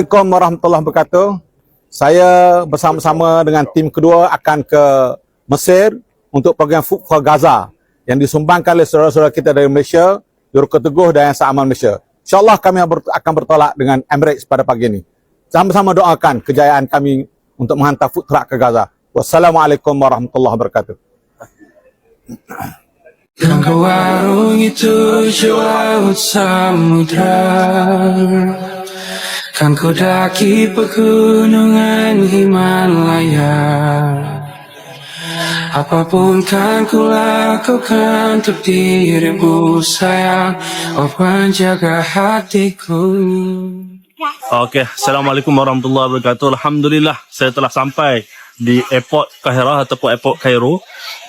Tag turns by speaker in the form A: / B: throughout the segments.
A: Assalamualaikum warahmatullahi wabarakatuh. Saya bersama-sama dengan tim kedua akan ke Mesir untuk program Food for Gaza yang disumbangkan oleh saudara-saudara kita dari Malaysia, Juru Keteguh dan Yang Aman Malaysia. InsyaAllah kami akan bertolak dengan Emirates pada pagi ini. Sama-sama doakan kejayaan kami untuk menghantar food truck ke Gaza. Wassalamualaikum warahmatullahi wabarakatuh.
B: Kau warungi tujuh laut samudra Kan kau daki pegunungan Himalaya. Apapun kan ku lakukan untuk dirimu sayang. Oh penjaga hatiku.
C: Okey, Assalamualaikum warahmatullahi wabarakatuh. Alhamdulillah, saya telah sampai di airport Kahirah ataupun airport Cairo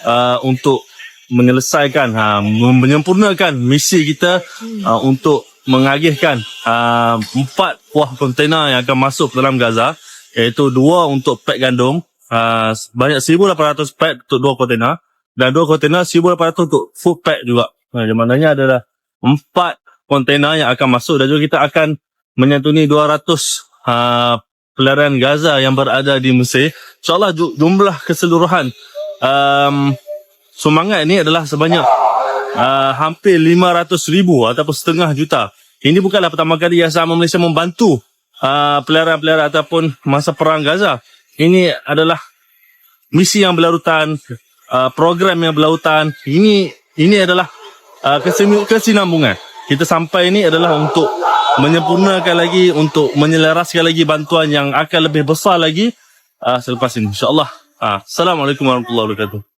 C: uh, untuk menyelesaikan, uh, menyempurnakan misi kita uh, untuk mengagihkan uh, empat buah kontena yang akan masuk ke dalam Gaza iaitu dua untuk pack gandum uh, banyak 1800 pack untuk dua kontena dan dua kontena 1800 untuk food pack juga. Uh, maknanya adalah empat kontena yang akan masuk dan juga kita akan menyantuni 200 uh, pelarian Gaza yang berada di Mesir. InsyaAllah ju- jumlah keseluruhan um, sumbangan ini adalah sebanyak uh, hampir 500 ribu ataupun setengah juta. Ini bukanlah pertama kali yang sama Malaysia membantu uh, pelarian-pelarian ataupun masa perang Gaza. Ini adalah misi yang berlarutan, uh, program yang berlarutan. Ini ini adalah uh, kesin- kesinambungan. Kita sampai ini adalah untuk menyempurnakan lagi, untuk menyelaraskan lagi bantuan yang akan lebih besar lagi uh, selepas ini. InsyaAllah. Uh, Assalamualaikum warahmatullahi wabarakatuh.